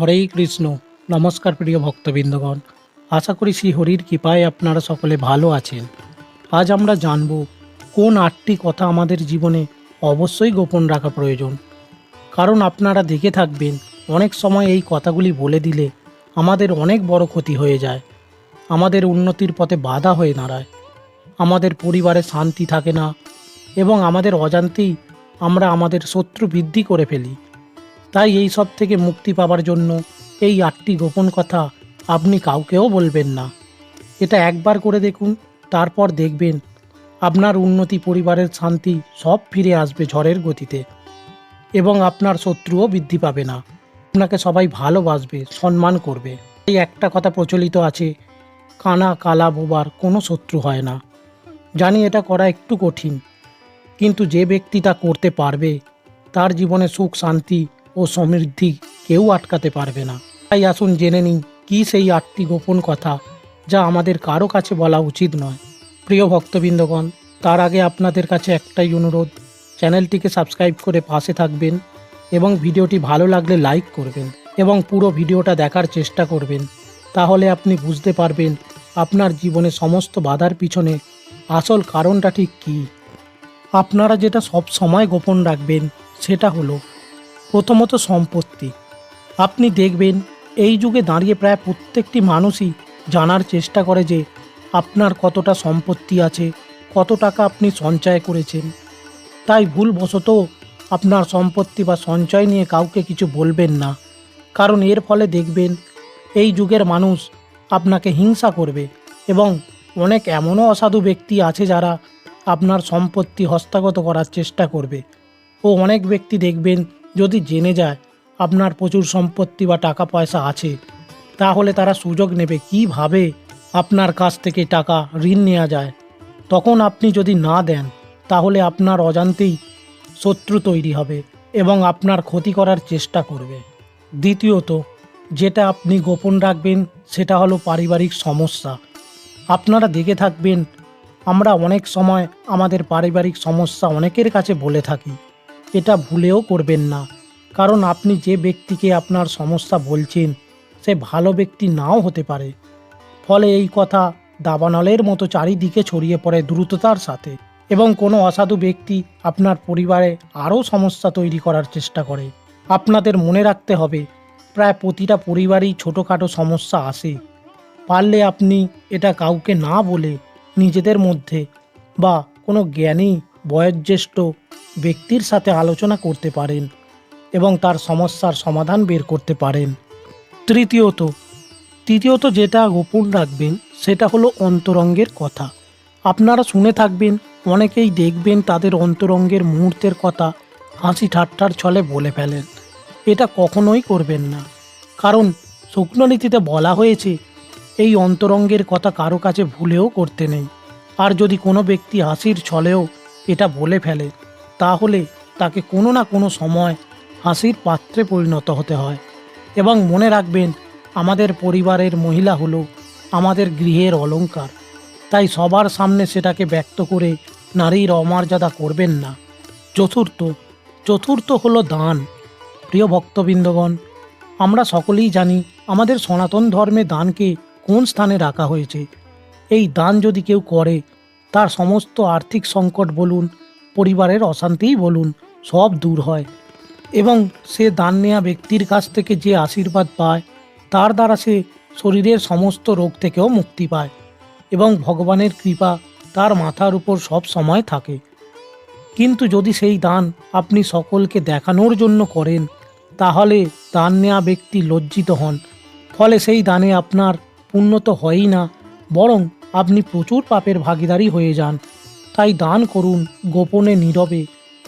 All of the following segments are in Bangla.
হরেই কৃষ্ণ। নমস্কার প্রিয় ভক্তবৃন্দগণ। আশা করি শ্রী হরির কৃপায় আপনারা সকলে ভালো আছেন। আজ আমরা জানব, কোন আটটি কথা আমাদের জীবনে অবশ্যই গোপন রাখা প্রয়োজন। কারণ আপনারা দেখে থাকবেন, অনেক সময় এই কথাগুলি বলে দিলে আমাদের অনেক বড় ক্ষতি হয়ে যায়। আমাদের উন্নতির পথে বাধা হয়ে দাঁড়ায়। আমাদের পরিবারে শান্তি থাকে না এবং আমাদের অজান্তেই আমরা আমাদের শত্রু বৃদ্ধি করে ফেলি। তাই এই সব থেকে মুক্তি পাওয়ার জন্য এই আটটি গোপন কথা আপনি কাউকেও বলবেন না। এটা একবার করে দেখুন, তারপর দেখবেন আপনার উন্নতি পরিবারের শান্তি সব ফিরে আসবে ঝড়ের গতিতে এবং আপনার শত্রুও বৃদ্ধি পাবে না। আপনাকে সবাই ভালোবাসবে, সম্মান করবে। এই একটা কথা প্রচলিত আছে, কানা কালা বোবার কোনো শত্রু হয় না। জানি এটা করা একটু কঠিন, কিন্তু যে ব্যক্তি তা করতে পারবে, তার জীবনে সুখ, শান্তি ও সমৃদ্ধি কেউ আটকাতে পারবে না। তাই আসুন জেনে নিই, কী সেই আটটি গোপন কথা যা আমাদের কারও কাছে বলা উচিত নয়। প্রিয় ভক্তবৃন্দগণ, তার আগে আপনাদের কাছে একটাই অনুরোধ, চ্যানেলটিকে সাবস্ক্রাইব করে পাশে থাকবেন এবং ভিডিওটি ভালো লাগলে লাইক করবেন এবং পুরো ভিডিওটা দেখার চেষ্টা করবেন, তাহলে আপনি বুঝতে পারবেন আপনার জীবনে সমস্ত বাধার পিছনে আসল কারণটা ঠিক কী। আপনারা যেটা সব সময় গোপন রাখবেন, সেটা হলো প্রথমত সম্পত্তি। আপনি দেখবেন এই যুগে দাঁড়িয়ে প্রায় প্রত্যেকটি মানুষই জানার চেষ্টা করে যে আপনার কতটা সম্পত্তি আছে, কত টাকা আপনি সঞ্চয় করেছেন। তাই ভুলবশত আপনার সম্পত্তি বা সঞ্চয় নিয়ে কাউকে কিছু বলবেন না। কারণ এর ফলে দেখবেন এই যুগের মানুষ আপনাকে হিংসা করবে এবং অনেক এমনও অসাধু ব্যক্তি আছে যারা আপনার সম্পত্তি হস্তগত করার চেষ্টা করবে। ও অনেক ব্যক্তি দেখবেন যদি জেনে যায় আপনার প্রচুর সম্পত্তি বা টাকা পয়সা আছে, তাহলে তারা সুযোগ নেবে কীভাবে আপনার কাছ থেকে টাকা ঋণ নেওয়া যায়। তখন আপনি যদি না দেন, তাহলে আপনার অজান্তেই শত্রু তৈরি হবে এবং আপনার ক্ষতি করার চেষ্টা করবে। দ্বিতীয়ত, যেটা আপনি গোপন রাখবেন, সেটা হলো পারিবারিক সমস্যা। আপনারা দেখে থাকবেন, আমরা অনেক সময় আমাদের পারিবারিক সমস্যা অনেকের কাছে বলে থাকি। এটা ভুলেও করবেন না। কারণ আপনি যে ব্যক্তিকে আপনার সমস্যা বলছেন, সে ভালো ব্যক্তি নাও হতে পারে। ফলে এই কথা দাবানলের মতো চারিদিকে ছড়িয়ে পড়ে দ্রুততার সাথে এবং কোনো অসাধু ব্যক্তি আপনার পরিবারে আরও সমস্যা তৈরি করার চেষ্টা করে। আপনাদের মনে রাখতে হবে, প্রায় প্রতিটা পরিবারেই ছোটোখাটো সমস্যা আসে। পারলে আপনি এটা কাউকে না বলে নিজেদের মধ্যে বা কোনো জ্ঞানী, বয়োজ্যেষ্ঠ ব্যক্তির সাথে আলোচনা করতে পারেন এবং তার সমস্যার সমাধান বের করতে পারেন। তৃতীয়ত তৃতীয়ত যেটা গোপন রাখবেন, সেটা হলো অন্তরঙ্গের কথা। আপনারা শুনে থাকবেন, অনেকেই দেখবেন তাদের অন্তরঙ্গের মুহূর্তের কথা হাসি ঠাট্টার ছলে বলে ফেলেন। এটা কখনোই করবেন না। কারণ শুকনো নীতিতে বলা হয়েছে, এই অন্তরঙ্গের কথা কারও কাছে ভুলেও করতে নেই। আর যদি কোনো ব্যক্তি হাসির ছলেও এটা বলে ফেলে তাহলে তাকে কোনো না কোনো সময় হাসির পাত্রে পরিণত হতে হয়। এবং মনে রাখবেন, আমাদের পরিবারের মহিলা হলো আমাদের গৃহের অলংকার। তাই সবার সামনে সেটাকে ব্যক্ত করে নারীর অমর্যাদা করবেন না। চতুর্থ চতুর্থ হলো দান। প্রিয় ভক্তবৃন্দগণ, আমরা সকলেই জানি আমাদের সনাতন ধর্মে দানকে কোন স্থানে রাখা হয়েছে। এই দান যদি কেউ করে, তার সমস্ত আর্থিক সংকট বলুন পরিবারের অশান্তিই বলুন, সব দূর হয়। এবং সে দান নেওয়া ব্যক্তির কাছ থেকে যে আশীর্বাদ পায়, তার দ্বারা সে শরীরের সমস্ত রোগ থেকেও মুক্তি পায়। এবং ভগবানের কৃপা তার মাথার উপর সব সময় থাকে। কিন্তু যদি সেই দান আপনি সকলকে দেখানোর জন্য করেন, তাহলে দান নেওয়া ব্যক্তি লজ্জিত হন। ফলে সেই দানে আপনার পুণ্য হয়ই না, বরং আপনি প্রচুর পাপের ভাগিদারি হয়ে যান। তাই দান করুন গোপনে নীরবে।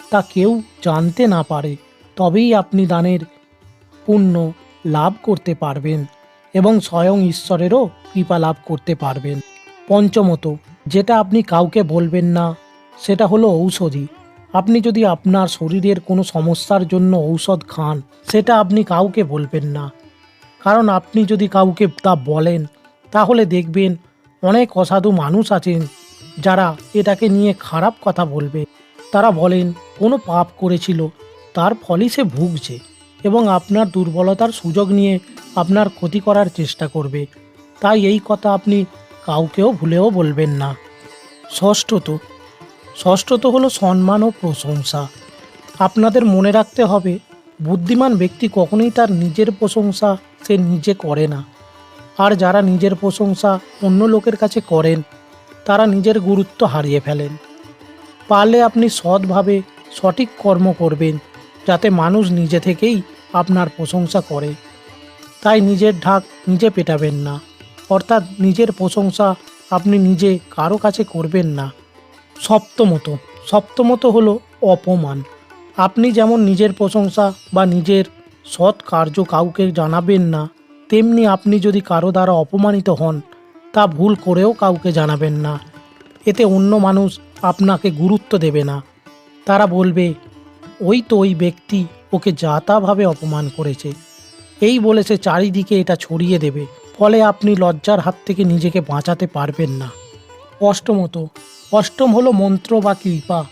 তা কেউ জানতে না পারে, তবেই আপনি দানের পুণ্য লাভ করতে পারবেন এবং স্বয়ং ঈশ্বরেরও কৃপা লাভ করতে পারবেন। পঞ্চমত, যেটা আপনি কাউকে বলবেন না, সেটা হলো ঔষধি। আপনি যদি আপনার শরীরের কোনো সমস্যার জন্য ঔষধ খান, সেটা আপনি কাউকে বলবেন না। কারণ আপনি যদি কাউকে তা বলেন, তাহলে দেখবেন অনেক অসাধু মানুষ আছেন যারা এটাকে নিয়ে খারাপ কথা বলবে, তারা বলেন, কোনো পাপ করেছিল, তার ফলই সে ভুগছে এবং আপনার দুর্বলতার সুযোগ নিয়ে আপনার ক্ষতি করার চেষ্টা করবে। তাই এই কথা আপনি কাউকেও ভুলেও বলবেন না। ষষ্ঠত ষষ্ঠত হলো সম্মান ও প্রশংসা। আপনাদের মনে রাখতে হবে, বুদ্ধিমান ব্যক্তি কখনোই তার নিজের প্রশংসা সে নিজে করে না। আর যারা নিজের প্রশংসা অন্য লোকের কাছে করেন তারা নিজের গুরুত্ব হারিয়ে ফেলেন। পারলে আপনি সৎভাবে সঠিক কর্ম করবেন, যাতে মানুষ নিজে থেকেই আপনার প্রশংসা করে। তাই নিজের ঢাক নিজে পেটাবেন না, অর্থাৎ নিজের প্রশংসা আপনি নিজে কারও কাছে করবেন না। সপ্তমত সপ্তমত হলো অপমান। আপনি যেমন নিজের প্রশংসা বা নিজের সৎ কার্য কাউকে জানাবেন না, তেমনি আপনি যদি কারও দ্বারা অপমানিত হন তা ভুল করেও কাউকে জানাবেন না। এতে অন্য মানুষ আপনাকে গুরুত্ব দেবে না। তারা বলবে, ওই তো ওই ব্যক্তি ওকে যা তাভাবে অপমান করেছে। এই বলে সে চারিদিকে এটা ছড়িয়ে দেবে। ফলে আপনি লজ্জার হাত থেকে নিজেকে বাঁচাতে পারবেন না। অষ্টমত, অষ্টম হলো মন্ত্র বা কৃপা।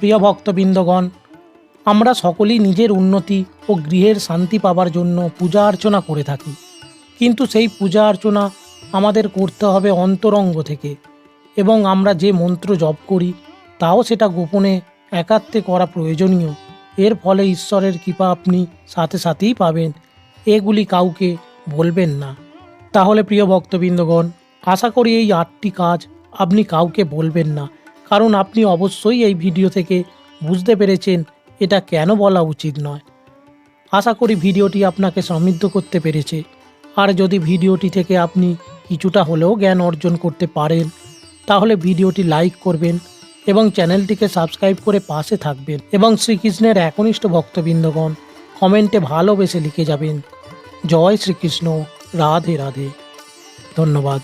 প্রিয় ভক্তবৃন্দগণ, আমরা সকলেই নিজের উন্নতি ও গৃহের শান্তি পাবার জন্য পূজা অর্চনা করে থাকি। কিন্তু সেই পূজা অর্চনা আমাদের করতে হবে অন্তরঙ্গ থেকে। এবং আমরা যে মন্ত্র জপ করি, তাও সেটা গোপনে, একাত্মে করা প্রয়োজনীয়। এর ফলে ঈশ্বরের কৃপা আপনি সাথে সাথেই পাবেন। এগুলি কাউকে বলবেন না। তাহলে প্রিয় ভক্তবৃন্দগণ, আশা করি এই আটটি কাজ আপনি কাউকে বলবেন না। কারণ আপনি অবশ্যই এই ভিডিও থেকে বুঝতে পেরেছেন এটা কেন বলা উচিত নয়। আশা করি ভিডিওটি আপনাকে সমৃদ্ধ করতে পেরেছে। আর যদি ভিডিওটি থেকে আপনি কিছুটা হলেও জ্ঞান অর্জন করতে পারেন, তাহলে ভিডিওটি লাইক করবেন এবং চ্যানেলটিকে সাবস্ক্রাইব করে পাশে থাকবেন এবং শ্রীকৃষ্ণের একনিষ্ঠ ভক্তবৃন্দগণ কমেন্টে ভালোবেসে লিখে যাবেন। জয় শ্রীকৃষ্ণ, রাধে রাধে। ধন্যবাদ।